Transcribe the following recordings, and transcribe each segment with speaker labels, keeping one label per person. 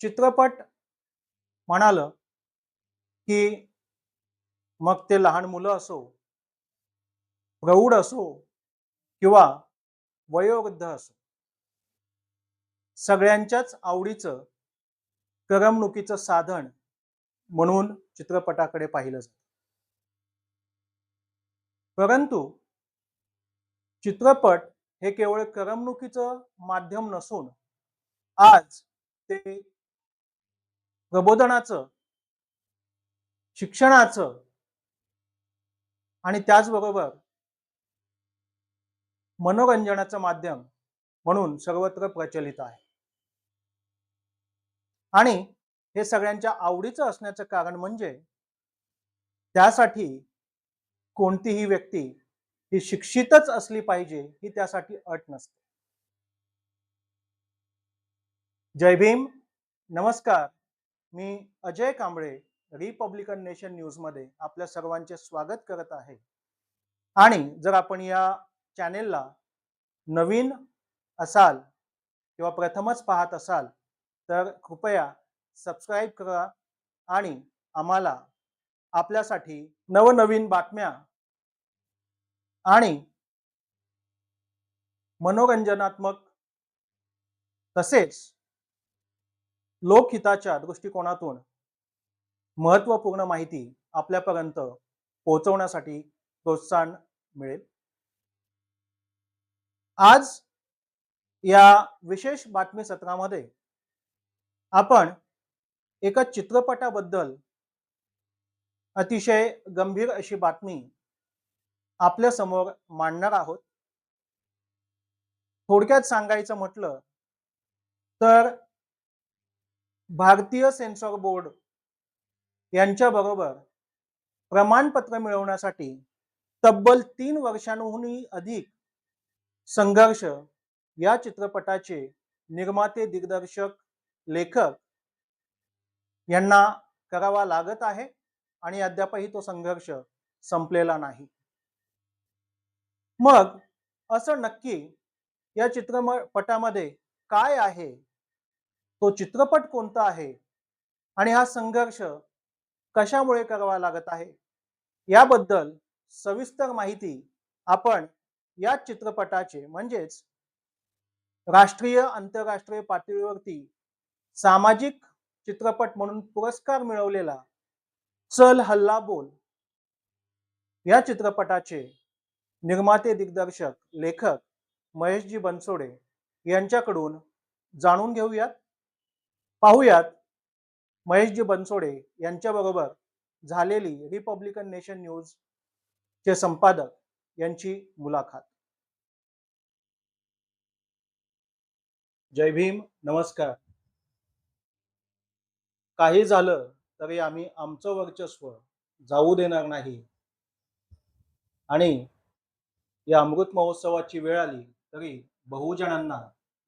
Speaker 1: चित्रपट म्हणालं की मग ते लहान मुलं असो प्रौढ असो किंवा वयोवृद्ध असो. सगळ्यांच्याच आवडीचं करमणुकीचं साधन म्हणून चित्रपटाकडे पाहिलं जातं. परंतु चित्रपट हे केवळ करमणुकीचं माध्यम नसून आज ते प्रबोधनाचं शिक्षणाचं आणि त्याचबरोबर मनोरंजनाचं माध्यम म्हणून सर्वत्र प्रचलित आहे. आणि हे सगळ्यांच्या आवडीचं असण्याचं कारण म्हणजे त्यासाठी कोणतीही व्यक्ती ही शिक्षितच असली पाहिजे ही त्यासाठी अट नसते. जय भीम. नमस्कार. मी अजय कांबळे रिपब्लिकन नेशन न्यूजमध्ये आपल्या सर्वांचे स्वागत करत आहे. आणि जर आपण या चॅनेलला नवीन असाल किंवा प्रथमच पाहत असाल तर कृपया सबस्क्राईब करा आणि आम्हाला आपल्यासाठी नवनवीन बातम्या आणि मनोरंजनात्मक तसेच लोकहिताच्या दृष्टिकोनातून महत्त्वपूर्ण माहिती आपल्यापर्यंत पोहोचवण्यासाठी प्रोत्साहन मिळेल. आज या विशेष बातमी सत्रामध्ये आपण एका चित्रपटाबद्दल अतिशय गंभीर अशी बातमी आपल्यासमोर मांडणार आहोत. थोडक्यात सांगायचं म्हटलं तर भारतीय सेन्सॉर बोर्ड यांच्याबरोबर प्रमाणपत्र मिळवण्यासाठी तब्बल तीन वर्षांहूनही अधिक संघर्ष या चित्रपटाचे निर्माते दिग्दर्शक लेखक यांना करावा लागत आहे आणि अद्यापही तो संघर्ष संपलेला नाही. मग असं नक्की या चित्रपटामध्ये काय आहे? तो चित्रपट कोणता आहे? आणि हा संघर्ष कशामुळे करावा लागत आहे? याबद्दल सविस्तर माहिती आपण या चित्रपटाचे म्हणजेच राष्ट्रीय आंतरराष्ट्रीय पातळीवरती सामाजिक चित्रपट म्हणून पुरस्कार मिळवलेला चल हल्ला बोल या चित्रपटाचे निर्माते दिग्दर्शक लेखक महेशजी बनसोडे यांच्याकडून जाणून घेऊयात. पाहूयात महेशजी बनसोडे यांच्याबरोबर झालेली रिपब्लिकन नेशन न्यूज चे संपादक यांची मुलाखत. जय भीम. नमस्कार. काही झालं तरी आम्ही आमचं वर्चस्व जाऊ देणार नाही. आणि या अमृत महोत्सवाची वेळ आली तरी बहुजनांना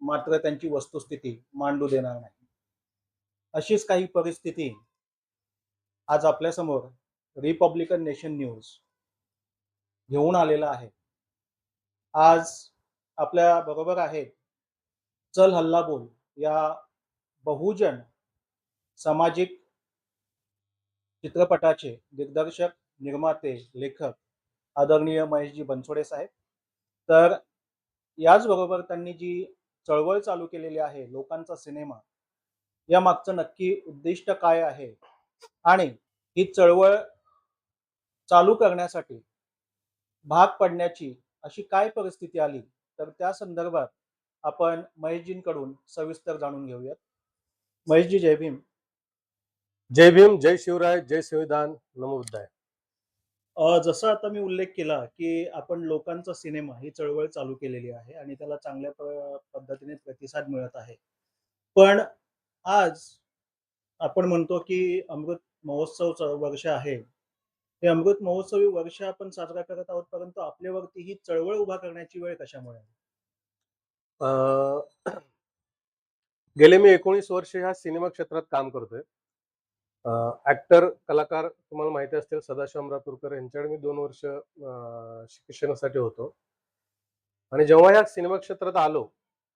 Speaker 1: मात्र त्यांची वस्तुस्थिती मांडू देणार नाही. अशीच काही परिस्थिती आज आपल्यासमोर रिपब्लिकन नेशन न्यूज घेऊन आलेला आहे. आज आपल्या बरोबर आहेत चल हल्ला बोल या बहुजन सामाजिक चित्रपटाचे दिग्दर्शक निर्माते लेखक आदरणीय महेशजी बनसोडे साहेब. तर याचबरोबर त्यांनी जी चळवळ चालू केलेली आहे लोकांचा सिनेमा या मागचं नक्की उद्दिष्ट काय आहे? आणि ही चळवळ चालू करण्यासाठी भाग पडण्याची अशी काय परिस्थिती आली? तर त्या संदर्भात आपण महेशजींकडून सविस्तर जाणून घेऊयात. महेशजी जय भीम.
Speaker 2: जय भीम जय शिवराय जय संविधान नमो बुद्धाय
Speaker 1: अ, जसं आता मी उल्लेख केला की आपण लोकांचा सिनेमा ही चळवळ चालू केलेली आहे आणि त्याला चांगल्या पद्धतीने प्रतिसाद मिळत आहे. पण आज आपण म्हणतो की अमृत महोत्सव वर्ष आहे. हे अमृत महोत्सवी वर्ष आपण साजरा करत आहोत परंतु आपल्यावरती ही चळवळ उभा करण्याची वेळ कशामुळे आली?
Speaker 2: अं, गेले मी एकोणीस वर्ष ह्या सिनेमा क्षेत्रात काम करतोय. ऍक्टर कलाकार तुम्हाला माहिती असतील सदाशिव अमरापूरकर यांच्याकडे मी दोन वर्ष शिक्षणासाठी होतो. आणि जेव्हा या सिनेमा क्षेत्रात आलो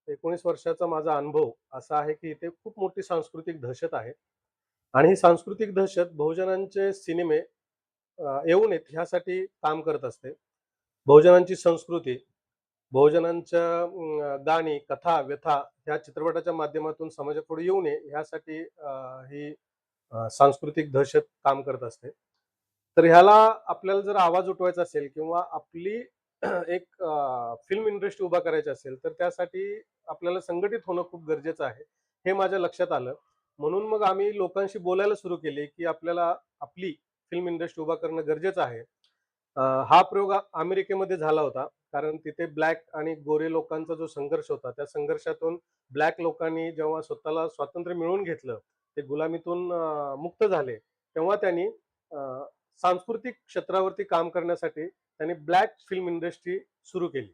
Speaker 2: एकोणीस वर्षाचा माझा अनुभव असा आहे की इथे खूप मोठी सांस्कृतिक दहशत आहे. आणि ही सांस्कृतिक दहशत बहुजनांचे सिनेमे येऊ नयेत ह्यासाठी काम करत असते. बहुजनांची संस्कृती बहुजनांच्या गाणी कथा व्यथा ह्या चित्रपटाच्या माध्यमातून समाजापुढे येऊ नये ह्यासाठी ही सांस्कृतिक दहशत काम करत असते. तर ह्याला आपल्याला जर आवाज उठवायचा असेल किंवा आपली एक फिल्म इंडस्ट्री उभा करायची असेल तर त्यासाठी आपल्याला संघटित होणं खूप गरजेचं आहे हे माझ्या लक्षात आलं. म्हणून मग आम्ही लोकांशी बोलायला सुरू केले की आपल्याला आपली फिल्म इंडस्ट्री उभा करणं गरजेचं आहे. हा प्रयोग अमेरिकेमध्ये झाला होता कारण तिथे ब्लॅक आणि गोरे लोकांचा जो संघर्ष होता त्या संघर्षातून ब्लॅक लोकांनी जेव्हा स्वतःला स्वातंत्र्य मिळवून घेतलं ते गुलामीतून मुक्त झाले. तेव्हा त्यांनी सांस्कृतिक क्षेत्रावरती काम करण्यासाठी त्यांनी ब्लॅक फिल्म इंडस्ट्री सुरू केली.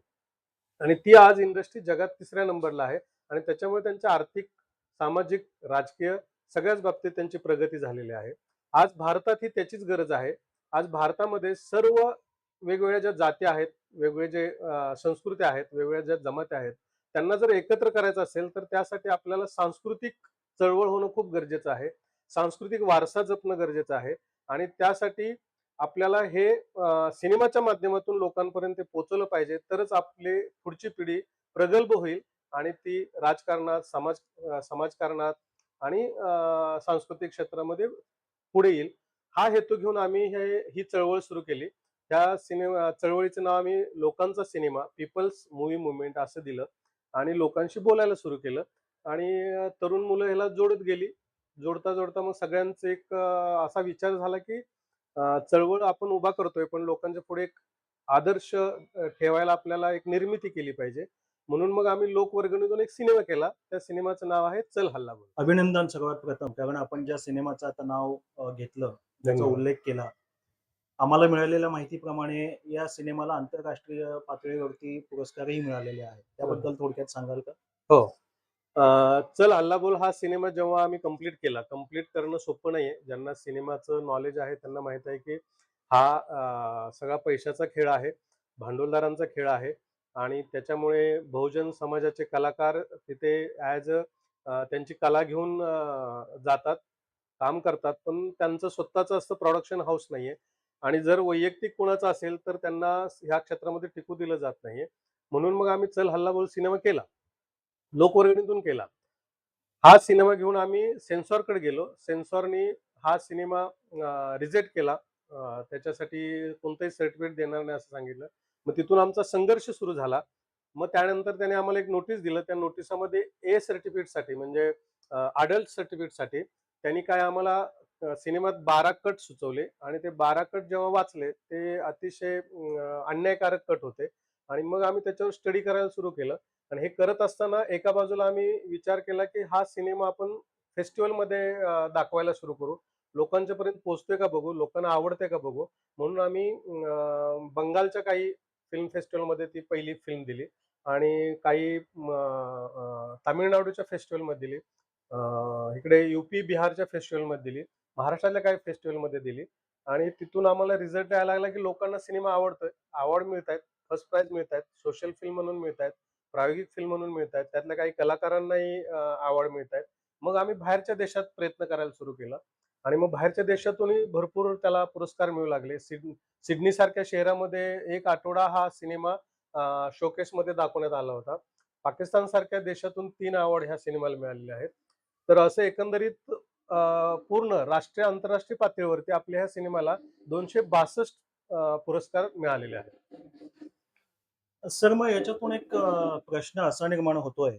Speaker 2: आणि ती आज इंडस्ट्री जगात तिसऱ्या नंबरला आहे आणि त्याच्यामुळे त्यांच्या आर्थिक सामाजिक राजकीय सगळ्याच बाबतीत त्यांची प्रगती झालेली आहे. आज भारतात ही त्याचीच गरज आहे. आज भारतामध्ये सर्व वेगवेगळ्या ज्या जाती आहेत वेगवेगळे जे संस्कृती आहेत वेगवेगळ्या ज्या जमाती आहेत त्यांना जर एकत्र करायचं असेल तर त्यासाठी आपल्याला सांस्कृतिक चळवळ होणं खूप गरजेचं आहे. सांस्कृतिक वारसा जपणं गरजेचं आहे. आणि त्यासाठी आपल्याला हे सिनेमाच्या माध्यमातून लोकांपर्यंत पोचवलं पाहिजे. तरच आपली पुढची पिढी प्रगल्भ होईल आणि ती राजकारणात समाज समाजकारणात आणि सांस्कृतिक क्षेत्रामध्ये पुढे येईल. हा हेतू घेऊन आम्ही हे ही चळवळ सुरू केली. त्या सिनेमा चळवळीचं नाव आम्ही लोकांचा सिनेमा पीपल्स मूव्ही मुवमेंट असं दिलं आणि लोकांशी बोलायला सुरू केलं. आणि तरुण मुलं ह्याला जोडत गेली. जोडता जोडता मग सगळ्यांचा एक असा विचार झाला की चळवळ आपण उभा करतोय पण लोकांच्या पुढे एक आदर्श ठेवायला आपल्याला एक निर्मिती केली पाहिजे. म्हणून मग आम्ही लोकवर्गणीतून एक सिनेमा केला. त्या सिनेमाचं नाव आहे चल हल्ला
Speaker 1: अभिनंदन सर्वात प्रथम कारण आपण ज्या सिनेमाचं आता नाव घेतलं त्याचा. उल्लेख केला आम्हाला मिळालेल्या माहितीप्रमाणे या सिनेमाला आंतरराष्ट्रीय पातळीवरती पुरस्कारही मिळालेले आहेत. त्याबद्दल थोडक्यात सांगाल का?
Speaker 2: हो. चल हल्ला बोल हा सिनेमा जेव्हा आम्ही कंप्लीट केला. कंप्लीट करणं सोपं नाहीये. ज्यांना सिनेमाचं नॉलेज आहे त्यांना माहीत आहे की हा सगळा पैशाचा खेळ आहे भांडवलदारांचा खेळ आहे आणि त्याच्यामुळे बहुजन समाजाचे कलाकार तिथे ॲज त्यांची कला घेऊन जातात काम करतात. पण त्यांचं स्वतःचं असं प्रोडक्शन हाऊस नाहीये. आणि जर वैयक्तिक कोणाचं असेल तर त्यांना ह्या क्षेत्रामध्ये टिकू दिलं जात नाहीये. म्हणून मग आम्ही चल हल्ला बोल सिनेमा केला. लोकवर्गणीतून केला. हा सिनेमा घेऊन आम्ही सेन्सॉरकडे गेलो. सेन्सॉरनी हा सिनेमा रिजेक्ट केला. त्याच्यासाठी कोणतंही सर्टिफिकेट देणार नाही असं सांगितलं. मग तिथून आमचा संघर्ष सुरू झाला. मग त्यानंतर त्याने आम्हाला एक नोटीस दिलं. त्या नोटिसामध्ये ए सर्टिफिकेटसाठी म्हणजे अडल्ट सर्टिफिकेटसाठी त्यांनी काय आम्हाला सिनेमात बारा कट सुचवले. आणि ते बारा कट जेव्हा वाचले ते अतिशय अन्यायकारक कट होते. आणि मग आम्ही त्याच्यावर स्टडी करायला सुरू केलं. आणि हे करत असताना एका बाजूला आम्ही विचार केला की हा सिनेमा आपण फेस्टिवलमध्ये दाखवायला सुरू करू. लोकांच्या पर्यंत पोहोचतोय का बघू? लोकांना आवडते का बघू? म्हणून आम्ही बंगालच्या काही फिल्म फेस्टिवलमध्ये ती पहिली फिल्म दिली आणि काही तामिळनाडूच्या फेस्टिवलमध्ये दिली. इकडे युपी बिहारच्या फेस्टिवलमध्ये दिली. महाराष्ट्रातल्या काही फेस्टिवलमध्ये दिली. आणि तिथून आम्हाला रिझल्ट यायला लागला की लोकांना सिनेमा आवडतोय. आवड मिळत आहेत फर्स्ट प्राईज मिळत आहेत सोशल फिल्म म्हणून मिळत आहेत प्रायोगिक फिल्म म्हणून मिळत आहेत त्यातल्या काही कलाकारांनाही आवड मिळत आहेत मग आम्ही बाहेरच्या देशात प्रयत्न करायला सुरू केला. आणि मग बाहेरच्या देशातूनही भरपूर त्याला पुरस्कार मिळू लागले. सिड सिडनी सारख्या शहरामध्ये एक आठवडा हा सिनेमा शोकेसमध्ये दाखवण्यात आला होता. पाकिस्तान सारख्या देशातून तीन अवॉर्ड ह्या सिनेमाला मिळालेले आहेत. तर असं एकंदरीत पूर्ण राष्ट्रीय आंतरराष्ट्रीय पातळीवरती आपल्या ह्या सिनेमाला दोनशे बासष्ट पुरस्कार मिळालेले आहेत.
Speaker 1: सर मग याच्यातून एक प्रश्न असा निर्माण होतोय.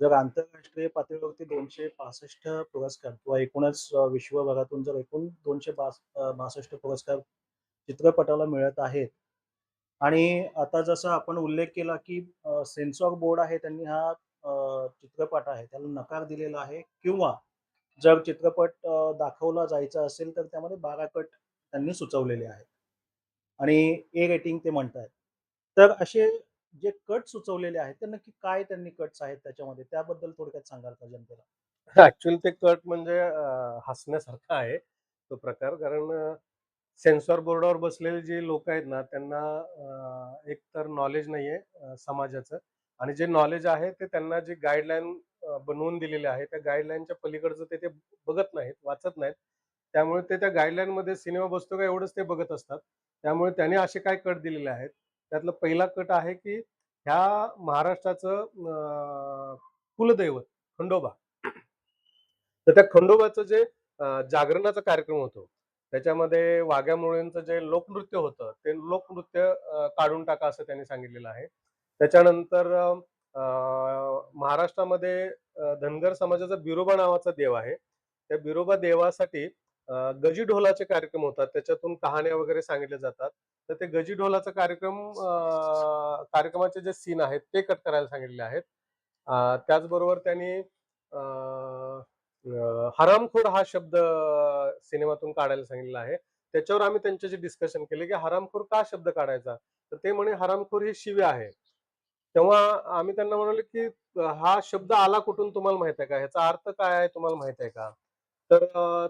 Speaker 1: जर आंतरराष्ट्रीय पातळीवरती दोनशे पासष्ट पुरस्कार किंवा एकूणच विश्वभरातून जर एकूण दोनशे बासष्ट पुरस्कार चित्रपटाला मिळत आहेत. आणि आता जसा आपण उल्लेख केला की सेन्सॉर बोर्ड आहे त्यांनी हा चित्रपट आहे त्याला नकार दिलेला आहे. किंवा जर चित्रपट दाखवला जायचा असेल तर त्यामध्ये बारा कट त्यांनी सुचवलेले आहेत. आणि ए रेटिंग ते म्हणतात तर असे जे कट सुचवलेले आहेत ते नक्की काय त्यांनी कट्स आहेत त्याच्यामध्ये? त्याबद्दल थोडक्यात सांगाल का जनतेला?
Speaker 2: ऍक्च्युअली ते कट म्हणजे हसण्यासारखा आहे तो प्रकार. कारण सेन्सॉर बोर्डावर बसलेले जे लोक आहेत ना त्यांना एक तर नॉलेज नाहीये आहे समाजाचं. आणि जे नॉलेज आहे ते त्यांना जे गाईडलाईन बनवून दिलेले आहे त्या गाईडलाईनच्या पलीकडचं ते ते बघत नाहीत वाचत नाहीत. त्यामुळे ते त्या गाईडलाईन मध्ये सिनेमा बसतो का एवढंच ते बघत असतात. त्यामुळे त्याने असे काय कट दिलेले आहेत? त्यातला पहिला कट आहे की ह्या महाराष्ट्राचं कुलदैवत खंडोबा. तर त्या खंडोबाचं जे जागरणाचा कार्यक्रम होतो त्याच्यामध्ये वाघ्या मुळेंचं जे लोकनृत्य होतं ते लोकनृत्य काढून टाका असं त्यांनी सांगितलेलं आहे. त्याच्यानंतर महाराष्ट्रामध्ये धनगर समाजाचा बिरोबा नावाचा देव आहे. त्या बिरोबा देवासाठी गजी ढोलाचे कार्यक्रम होतात. त्याच्यातून कहाण्या वगैरे सांगितल्या जातात. तर ते गजी ढोलाचा कार्यक्रम कार्यक्रमाचे जे सीन आहेत ते कट करायला सांगितलेले आहेत. त्याचबरोबर त्यांनी हरामखोर हा शब्द सिनेमातून काढायला सांगितलेला आहे. त्याच्यावर आम्ही त्यांच्याशी डिस्कशन केले की हरामखोर का शब्द काढायचा? तर ते म्हणे हरामखोर हे शिवी आहे. तेव्हा आम्ही त्यांना म्हणाले की हा शब्द आला कुठून तुम्हाला माहीत आहे का? ह्याचा अर्थ काय आहे तुम्हाला माहीत आहे का? तर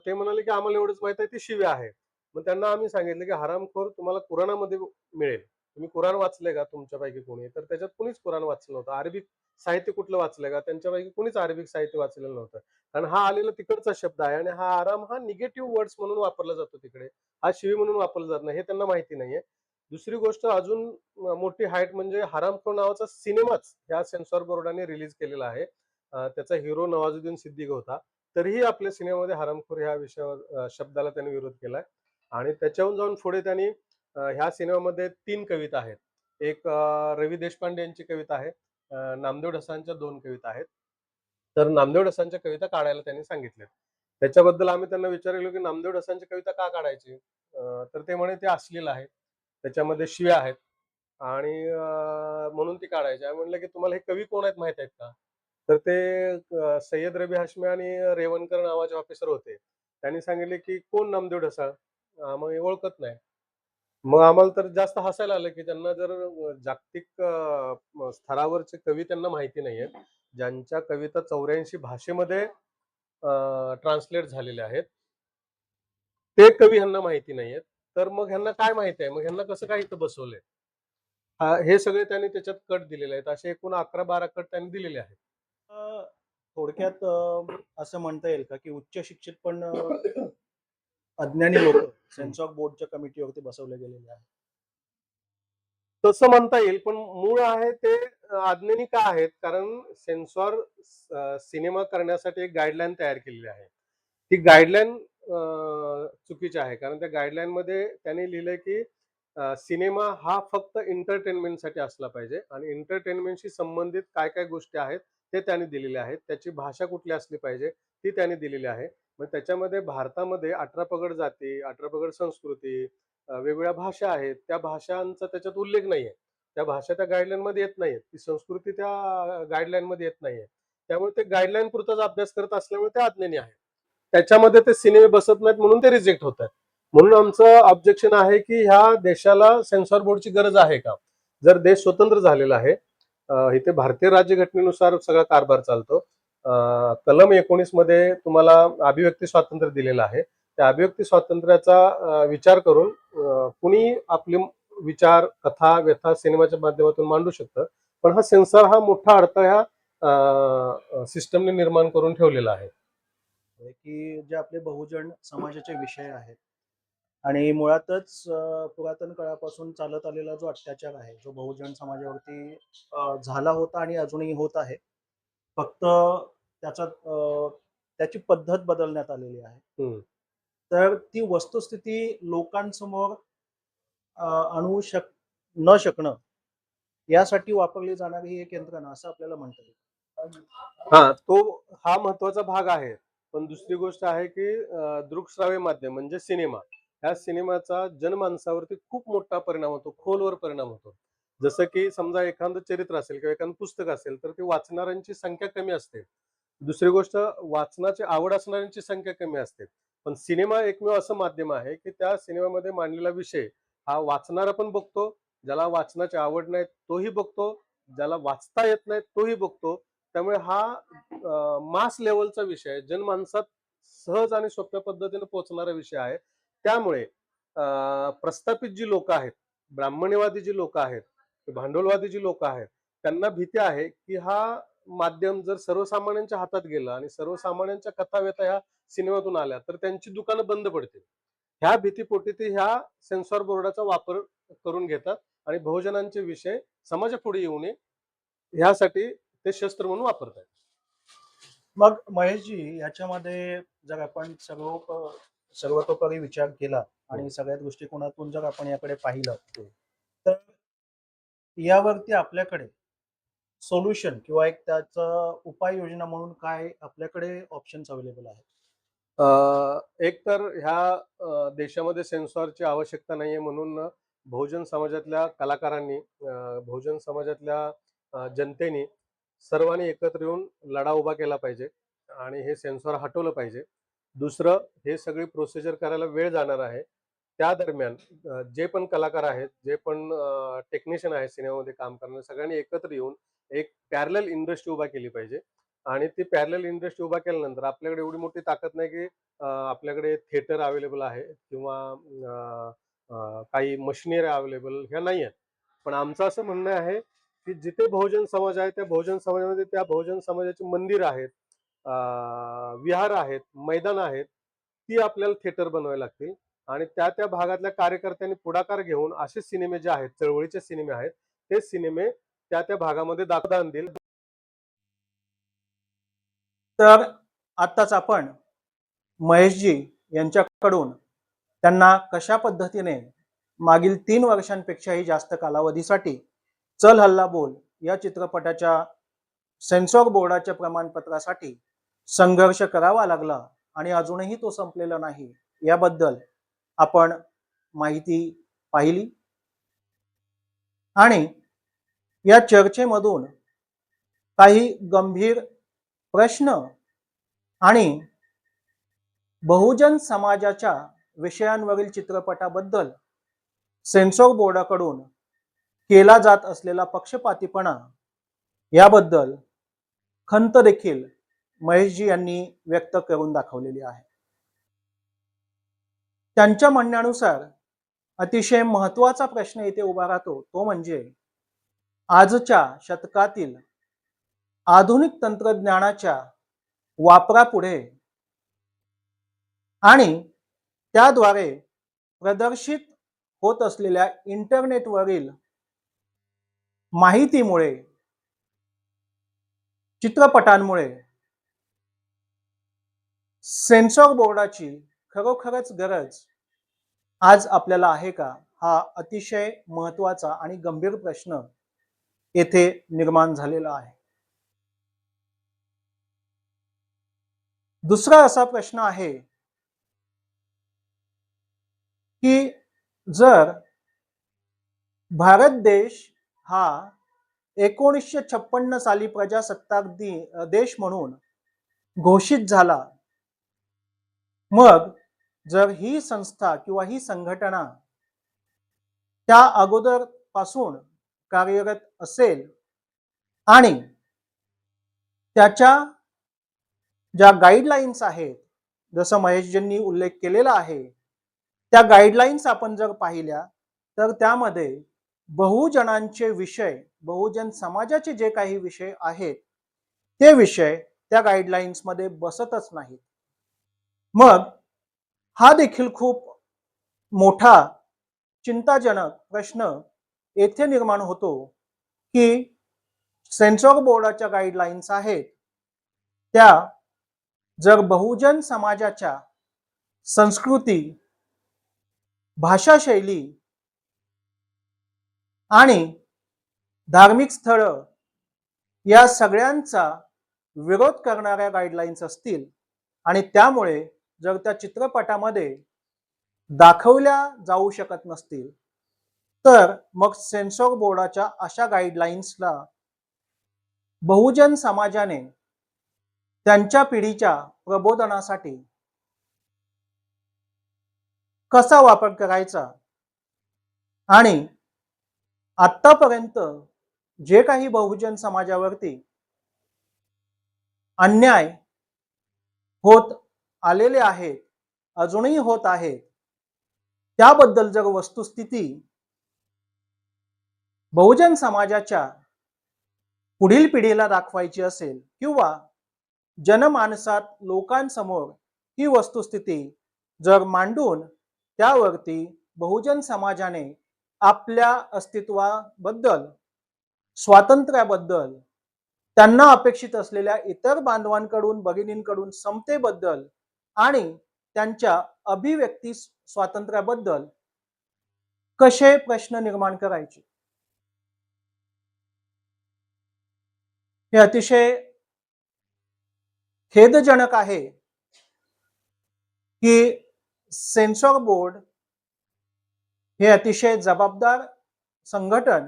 Speaker 2: ते म्हणाले की आम्हाला एवढंच माहीत आहे ती शिवी आहे मग त्यांना आम्ही सांगितलं की हरामखोर तुम्हाला कुराणामध्ये मिळेल. तुम्ही कुराण वाचले का तुमच्यापैकी कोणी? तर त्याच्यात कुणीच कुराण वाचलं नव्हतं. अरेबिक साहित्य कुठलं वाचलं का? त्यांच्यापैकी कुणीच अरेबिक साहित्य वाचलेलं नव्हतं. कारण हा आलेला तिकडचा शब्द आहे आणि हा आराम हा निगेटिव्ह वर्ड्स म्हणून वापरला जातो तिकडे. हा शिवी म्हणून वापरला जात नाही हे त्यांना माहिती नाहीये. दुसरी गोष्ट अजून मोठी हाईट म्हणजे हरामखोर नावाचा सिनेमाच ह्या सेन्सॉर बोर्डाने रिलीज केलेला आहे. त्याचा हिरो नवाजुद्दीन सिद्दीक होता. तरीही आपल्या सिनेमामध्ये हरामखोर ह्या विषयावर शब्दाला त्यांनी विरोध केलाय. आणि त्याच्याहून जाऊन पुढे त्यांनी ह्या सिनेमामध्ये तीन कविता आहेत. एक रवी देशपांडे यांची कविता आहे नामदेव ढसांच्या दोन कविता आहेत. तर नामदेव ढसांच्या कविता काढायला त्यांनी सांगितल्या त्याच्याबद्दल आम्ही त्यांना विचारलो की नामदेव ढसांची कविता का काढायची? तर ते म्हणे ते अश्लील आहे त्याच्यामध्ये शिव्या आहेत. आणि म्हणून ती काढायची. आम्ही म्हणलं की तुम्हाला हे कवी कोण आहेत माहीत आहेत का? तर ते सय्यद रबी हाशमी आणि रेवणकर नावाचे ऑफिसर होते. त्यांनी सांगितले की कोण नामदेव ढसा? आम्ही ओळखत नाही. मग आम्हाला तर जास्त हसायला आलं की त्यांना जर जागतिक स्तरावरचे कवी त्यांना माहिती नाहीयेत. ज्यांच्या कविता चौऱ्याऐंशी भाषेमध्ये ट्रान्सलेट झालेल्या आहेत. ते कवी ह्यांना माहिती नाहीयेत. तर मग ह्यांना काय माहिती आहे? मग ह्यांना कसं काय इथं बसवलंय? हा, सगळे त्यांनी त्याच्यात कट दिलेले आहेत. असे एकूण अकरा बारा कट त्यांनी दिलेले आहेत.
Speaker 1: थोडक्यात असं म्हणता येईल का की उच्च शिक्षित पण अज्ञानी लोक ऑफ बोर्डच्या कमिटीवरती बसवले गेलेले आहेत?
Speaker 2: तसं म्हणता येईल पण मूळ आहे ते अज्ञानी का आहेत? कारण सेन्सॉर सिनेमा करण्यासाठी एक गाईडलाईन तयार केलेली आहे. ती गाईडलाईन चुकीची आहे. कारण त्या गाईडलाईन मध्ये त्यांनी लिहिलंय की सिनेमा हा फक्त एंटरटेनमेंटसाठी असला पाहिजे. आणि एंटरटेनमेंटशी संबंधित काय काय गोष्टी आहेत ते त्यांनी दिलेले आहेत. त्याची भाषा कुठली असली पाहिजे ती त्यांनी दिलेली आहे. मग त्याच्यामध्ये भारतामध्ये अठरा पगड जाती अठरा पगड संस्कृती वेगवेगळ्या भाषा आहेत. त्या भाषांचा त्याच्यात उल्लेख नाहीये. त्या भाषा त्या गाईडलाईन मध्ये येत नाहीये ती संस्कृती त्या गाईडलाईन मध्ये येत नाहीये. त्यामुळे ते गाईडलाईन पुरताच अभ्यास करत असल्यामुळे ते अज्ञानी आहे त्याच्यामध्ये ते सिनेमे बसत नाहीत म्हणून ते रिजेक्ट होत आहेत. म्हणून आमचं ऑब्जेक्शन आहे की ह्या देशाला सेन्सॉर बोर्डची गरज आहे का? जर देश स्वतंत्र झालेला आहे इथे भारतीय राज्यघटनेनुसार सगळा कारभार चालतो. कलम एकोणीसमध्ये तुम्हाला अभिव्यक्ती स्वातंत्र्य दिलेलं आहे. त्या अभिव्यक्ती स्वातंत्र्याचा विचार करून कुणी आपले विचार कथा व्यथा सिनेमाच्या माध्यमातून मांडू शकतं. पण हा सेन्सॉर हा मोठा अडथळा ह्या सिस्टमने निर्माण करून ठेवलेला आहे.
Speaker 1: की जे आपले बहुजन समाजाचे विषय आहेत आणि मुळातच पुरातन काळापासून चालत आलेला जो अत्याचार आहे जो बहुजन समाजावरती झाला होता आणि अजूनही होत आहे फक्त त्याचा त्याची पद्धत बदलण्यात आलेली आहे. तर ती वस्तुस्थिती लोकांसमोर आणू शक न शकणं यासाठी वापरली जाणारी ही एक यंत्रणा असं आपल्याला म्हणता येईल.
Speaker 2: हा तो हा महत्त्वाचा भाग आहे. पण दुसरी गोष्ट आहे की दृकश्राव्य माध्यम म्हणजे सिनेमा. ह्या सिनेमाचा जनमानसावरती खूप मोठा परिणाम होतो खोलवर परिणाम होतो. जसं की समजा एखादं चरित्र असेल किंवा एखादं पुस्तक असेल तर ते वाचणाऱ्यांची संख्या कमी असते. दुसरी गोष्ट वाचनाची आवड असणाऱ्यांची संख्या कमी असते. पण सिनेमा एकमेव असं माध्यम आहे की त्या सिनेमामध्ये मांडलेला विषय हा वाचणारा पण बघतो ज्याला वाचनाची आवड नाही तोही बघतो ज्याला वाचता येत नाही तोही बघतो. त्यामुळे हा मास लेवलचा विषय जनमानसात सहज आणि सोप्या पद्धतीने पोहोचणारा विषय आहे. त्यामुळे प्रस्थापित जी लोक आहेत ब्राह्मणवादी जी लोक आहेत भांडवलवादी जी लोक आहेत त्यांना भीती आहे की हा माध्यम जर सर्वसामान्यांच्या हातात गेला आणि सर्वसामान्यांच्या कथा व्यथा ह्या सिनेमातून आल्या तर त्यांची दुकानं बंद पडतील. ह्या भीतीपोटी ते ह्या सेन्सॉर बोर्डाचा वापर करून घेतात आणि बहुजनांचे विषय समाजापुढे येऊ नये ह्यासाठी ते शस्त्र म्हणून वापरतात
Speaker 1: मग महेशजी याच्यामध्ये जर आपण सर्व सर्वतोपरी विचार केला आणि सगळ्या दृष्टिकोनातून जर आपण याकडे पाहिलं
Speaker 2: हो.
Speaker 1: तर यावरती आपल्याकडे सोल्युशन किंवा एक त्याचं उपाययोजना म्हणून काय आपल्याकडे ऑप्शन्स अवेलेबल आहेत?
Speaker 2: अ, एक तर ह्या देशामध्ये सेन्सॉरची आवश्यकता नाहीये म्हणून बहुजन समाजातल्या कलाकारांनी बहुजन समाजातल्या जनतेने सर्वांनी एकत्र येऊन लढा उभा केला पाहिजे आणि हे सेन्सॉर हटवलं पाहिजे. दुसरं हे सगळी प्रोसिजर करायला वेळ जाणार आहे. त्या दरम्यान जे पण कलाकार आहेत जे पण टेक्निशियन आहेत सिनेमामध्ये काम करणारे सगळ्यांनी एकत्र येऊन एक पॅरल इंडस्ट्री उभा केली पाहिजे. आणि ती पॅरल इंडस्ट्री उभा केल्यानंतर आपल्याकडे एवढी मोठी ताकद नाही की आपल्याकडे थिएटर अवेलेबल आहे किंवा काही मशिनरी अवेलेबल ह्या नाही आहेत पण आमचं असं म्हणणं आहे की जिथे बहुजन समाज आहे त्या बहुजन समाजामध्ये त्या बहुजन समाजाची मंदिर आहेत. विहार आहेत मैदान आहेत ती आपल्याला थिएटर बनवायला लागतील. आणि त्या त्या भागातल्या कार्यकर्त्यांनी पुढाकार घेऊन असे सिनेमे जे आहेत चळवळीचे सिनेमे आहेत ते सिनेमे त्या त्या भागामध्ये दाखवता आणतील
Speaker 1: तर आत्ताच आपण महेशजी यांच्याकडून त्यांना कशा पद्धतीने मागील तीन वर्षांपेक्षाही जास्त कालावधीसाठी चल हल्ला बोल या चित्रपटाच्या सेन्सॉर बोर्डाच्या प्रमाणपत्रासाठी संघर्ष करावा लागला आणि अजूनही तो संपलेला नाही याबद्दल आपण माहिती पाहिली. आणि या चर्चेमधून काही गंभीर प्रश्न आणि बहुजन समाजाच्या विषयांवरील चित्रपटाबद्दल सेन्सॉर बोर्डाकडून केला जात असलेला पक्षपातीपणा याबद्दल खंत देखील महेशजी यांनी व्यक्त करून दाखवलेली आहे. त्यांच्या म्हणण्यानुसार अतिशय महत्त्वाचा प्रश्न येथे उभा राहतो तो म्हणजे आजच्या शतकातील आधुनिक तंत्रज्ञानाच्या वापरापुढे आणि त्याद्वारे प्रदर्शित होत असलेल्या इंटरनेटवरील माहितीमुळे चित्रपटांमुळे सेन्सॉर बोर्डाची खरोखरच गरज आज आपल्याला आहे का? हा अतिशय महत्त्वाचा आणि गंभीर प्रश्न येथे निर्माण झालेला आहे. दुसरा असा प्रश्न आहे की जर भारत देश हा एकोणीसशे छप्पन्न साली प्रजासत्ताक दि देश म्हणून घोषित झाला मग जर ही संस्था किंवा ही संघटना त्या अगोदरपासून कार्यरत असेल आणि त्याच्या ज्या गाईडलाईन्स आहेत जसं महेशजींनी उल्लेख केलेला आहे त्या गाईडलाईन्स आपण जर पाहिल्या तर त्यामध्ये बहुजनांचे विषय बहुजन समाजाचे जे काही विषय आहेत ते विषय त्या गाईडलाईन्समध्ये बसतच नाहीत. मग हा देखील खूप मोठा चिंताजनक प्रश्न येथे निर्माण होतो की सेन्सॉर बोर्डाच्या गाईडलाईन्स आहेत. त्या जर बहुजन समाजाच्या संस्कृती भाषाशैली आणि धार्मिक स्थळ या सगळ्यांचा विरोध करणाऱ्या गाईडलाईन्स असतील आणि त्यामुळे जर त्या चित्रपटामध्ये दाखवल्या जाऊ शकत नसतील तर मग सेन्सॉर बोर्डाच्या अशा गाईडलाईन्सला बहुजन समाजाने त्यांच्या पिढीच्या प्रबोधनासाठी कसा वापर करायचा आणि आतापर्यंत जे काही बहुजन समाजावरती अन्याय होत आलेले आहेत अजूनही होत आहेत त्याबद्दल जर वस्तुस्थिती बहुजन समाजाच्या पुढील पिढीला दाखवायची असेल किंवा जनमानसात लोकांसमोर ही वस्तुस्थिती जर मांडून त्यावरती बहुजन समाजाने आपल्या अस्तित्वाबद्दल स्वातंत्र्याबद्दल त्यांना अपेक्षित असलेल्या इतर बांधवांकडून भगिनींकडून समतेबद्दल आणि त्यांच्या अभिव्यक्ती स्वातंत्र्याबद्दल कसे प्रश्न निर्माण करायचे? हे अतिशय खेदजनक आहे की सेन्सॉर बोर्ड हे अतिशय जबाबदार संघटन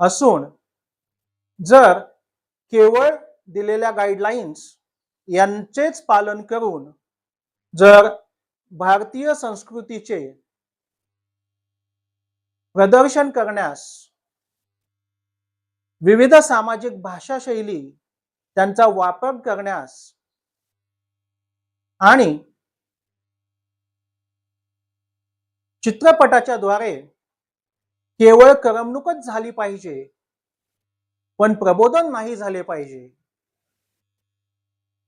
Speaker 1: असून जर केवळ दिलेल्या गाईडलाईन्स यांचेच पालन करून जर भारतीय संस्कृतीचे प्रदर्शन करण्यास विविध सामाजिक भाषा शैली त्यांचा वापर करण्यास आणि चित्रपटाच्या द्वारे केवळ करमणूकच झाली पाहिजे पण प्रबोधन नाही झाले पाहिजे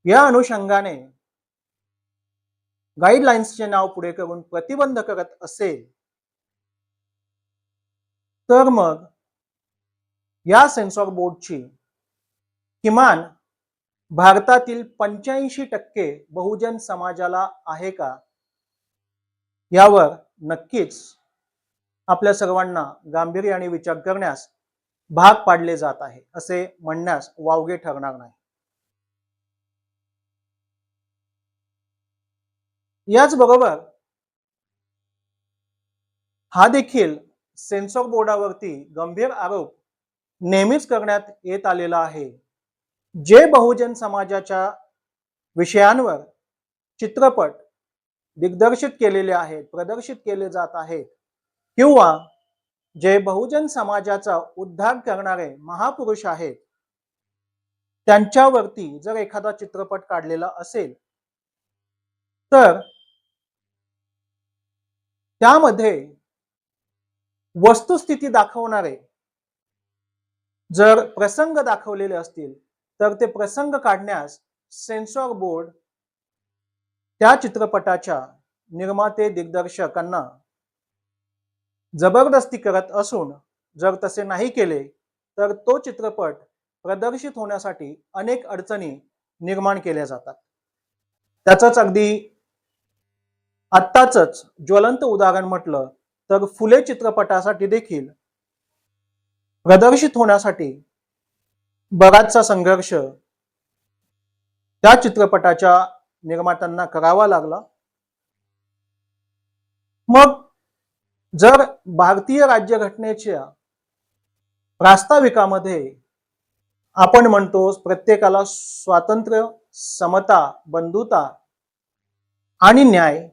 Speaker 1: या अनुषंगाने गाईडलाईन्सचे नाव पुढे करून प्रतिबंध करत असेल तर मग या सेन्सॉर बोर्डची किमान भारतातील पंच्याऐंशी टक्के बहुजन समाजाला आहे का? यावर नक्कीच आपल्या सर्वांना गांभीर्याने विचार करण्यास भाग पाडले जात आहे असे म्हणण्यास वावगे ठरणार नाही. याचबरोबर हा देखील सेन्सॉर बोर्डावरती गंभीर आरोप नेहमीच करण्यात येत आलेला आहे. जे बहुजन समाजाच्या विषयांवर चित्रपट दिग्दर्शित केलेले आहेत प्रदर्शित केले जात आहेत किंवा जे बहुजन समाजाचा उद्धार करणारे महापुरुष आहेत त्यांच्यावरती जर एखादा चित्रपट काढलेला असेल तर त्यामध्ये वस्तुस्थिती दाखवणारे जर प्रसंग दाखवलेले असतील तर ते प्रसंग काढण्यास सेन्सॉर बोर्ड त्या चित्रपटाच्या निर्माते दिग्दर्शकांना जबरदस्ती करत असून जर तसे नाही केले तर तो चित्रपट प्रदर्शित होण्यासाठी अनेक अडचणी निर्माण केल्या जातात. त्याचाच अगदी आत्ताच ज्वलंत उदाहरण म्हटलं तर फुले चित्रपटासाठी देखील प्रदर्शित होण्यासाठी बराचसा संघर्ष त्या चित्रपटाच्या निर्मात्यांना करावा लागला. मग जर भारतीय राज्यघटनेच्या प्रास्ताविकामध्ये आपण म्हणतो प्रत्येकाला स्वातंत्र्य समता बंधुता आणि न्याय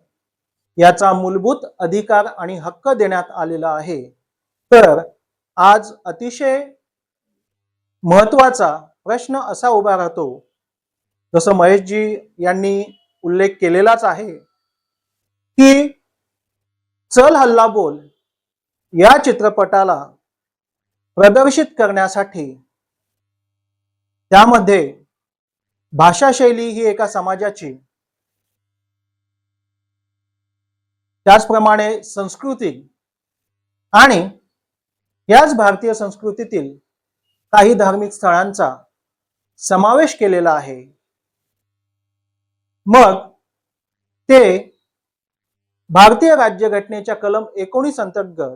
Speaker 1: याचा मूलभूत अधिकार आणि हक्क देण्यात आलेला आहे. तर आज अतिशय महत्त्वाचा प्रश्न असा उभा राहतो जसं महेशजी यांनी उल्लेख केलेलाच आहे की चल हल्ला बोल या चित्रपटाला प्रदर्शित करण्यासाठी त्यामध्ये भाषाशैली ही एका समाजाची त्याचप्रमाणे संस्कृती आणि याच भारतीय संस्कृतीतील काही धार्मिक स्थळांचा समावेश केलेला आहे. मग ते भारतीय राज्यघटनेच्या कलम एकोणीस अंतर्गत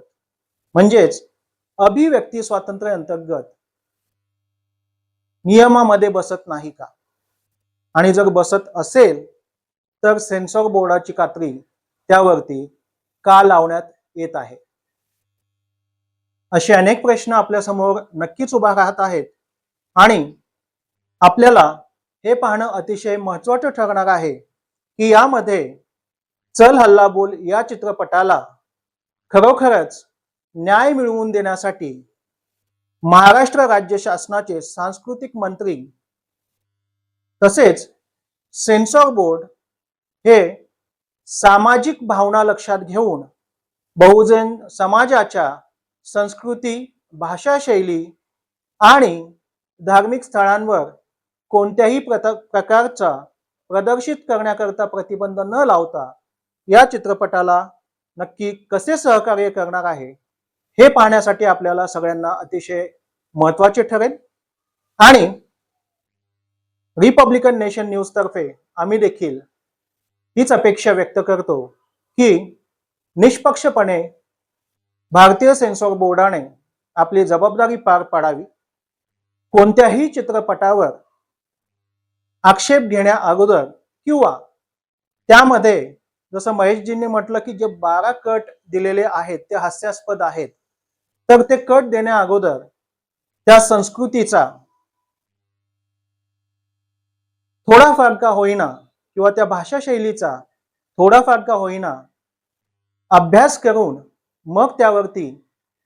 Speaker 1: म्हणजेच अभिव्यक्ती स्वातंत्र्य अंतर्गत नियमामध्ये बसत नाही का? आणि जर बसत असेल तर सेन्सॉर बोर्डाची कात्री त्यावरती का लावण्यात येत आहे? असे अनेक प्रश्न आपल्यासमोर नक्कीच उभा राहत आहेत. आणि आपल्याला हे पाहणं अतिशय महत्वाचं ठरणार आहे की यामध्ये चल हल्ला बोल या चित्रपटाला खरोखरच न्याय मिळवून देण्यासाठी महाराष्ट्र राज्य शासनाचे सांस्कृतिक मंत्री तसेच सेन्सॉर बोर्ड हे सामाजिक भावना लक्षात घेऊन बहुजन समाजाच्या संस्कृती भाषाशैली आणि धार्मिक स्थळांवर कोणत्याही प्रत- प्रकारचा प्रदर्शित करण्याकरता प्रतिबंध न लावता या चित्रपटाला नक्की कसे सहकार्य करणार आहे हे पाहण्यासाठी आपल्याला सगळ्यांना अतिशय महत्त्वाचे ठरेल. आणि रिपब्लिकन नेशन न्यूज तर्फे आम्ही देखील हीच अपेक्षा व्यक्त करतो की निष्पक्षपणे भारतीय सेन्सॉर बोर्डाने आपली जबाबदारी पार पाडावी. कोणत्याही चित्रपटावर आक्षेप घेण्या अगोदर किंवा त्यामध्ये जसं महेशजींनी म्हटलं की जे बारा कट दिलेले आहेत ते हास्यास्पद आहेत तर ते कट देण्या अगोदर त्या संस्कृतीचा थोडाफार का होईना किंवा त्या भाषा शैलीचा थोडाफार का होईना अभ्यास करून मग त्यावरती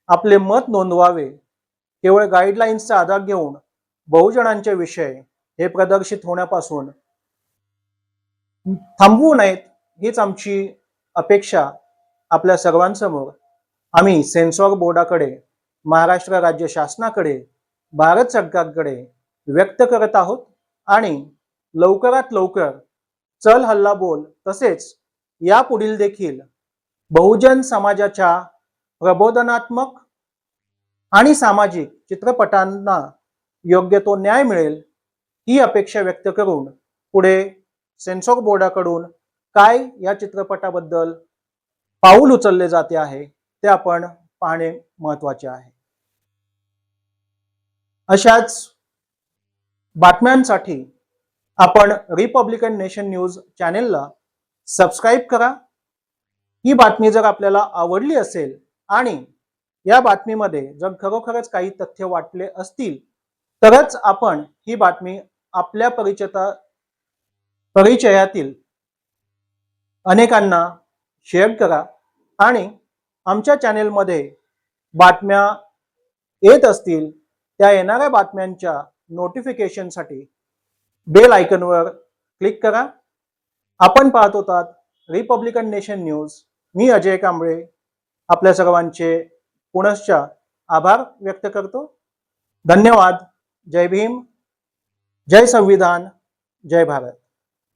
Speaker 1: आपले मत नोंदवावे केवळ गाईडलाईन्सचा आधार घेऊन बहुजनांचे विषय हे प्रदर्शित होण्यापासून थांबवू नयेत हीच आमची अपेक्षा आपल्या सर्वांसमोर. आम्ही सेन्सॉर बोर्डाकडे महाराष्ट्र राज्य शासनाकडे भारत सरकारकडे व्यक्त करत आहोत आणि लवकरात लवकर चल हल्ला बोल. तसेच यापुढील देखील बहुजन समाजाच्या प्रबोधनात्मक आणि सामाजिक चित्रपटांना योग्य तो न्याय मिळेल ही अपेक्षा व्यक्त करून पुढे सेन्सॉर बोर्डाकडून काय या चित्रपटाबद्दल पाऊल उचलले जाते आहे ते आपण पाहणे महत्त्वाचे आहे. अशाच बातम्यांसाठी आपण रिपब्लिकन नेशन न्यूज चॅनेलला सबस्क्राईब करा. ही बातमी जर आपल्याला आवडली असेल आणि या बातमीमध्ये जर खरोखरच काही तथ्य वाटले असतील तरच आपण ही बातमी आपल्या परिचता परिचयातील अनेकांना शेअर करा आणि आमच्या चॅनेलमध्ये बातम्या येत असतील त्या येणाऱ्या बातम्यांच्या नोटिफिकेशनसाठी बेल आयकनवर क्लिक करा. आपण पाहत होतात रिपब्लिकन नेशन न्यूज मी अजय कांबळे आपल्या सर्वांचे पुनश्च आभार व्यक्त करतो. धन्यवाद. जय भीम. जय संविधान. जय भारत.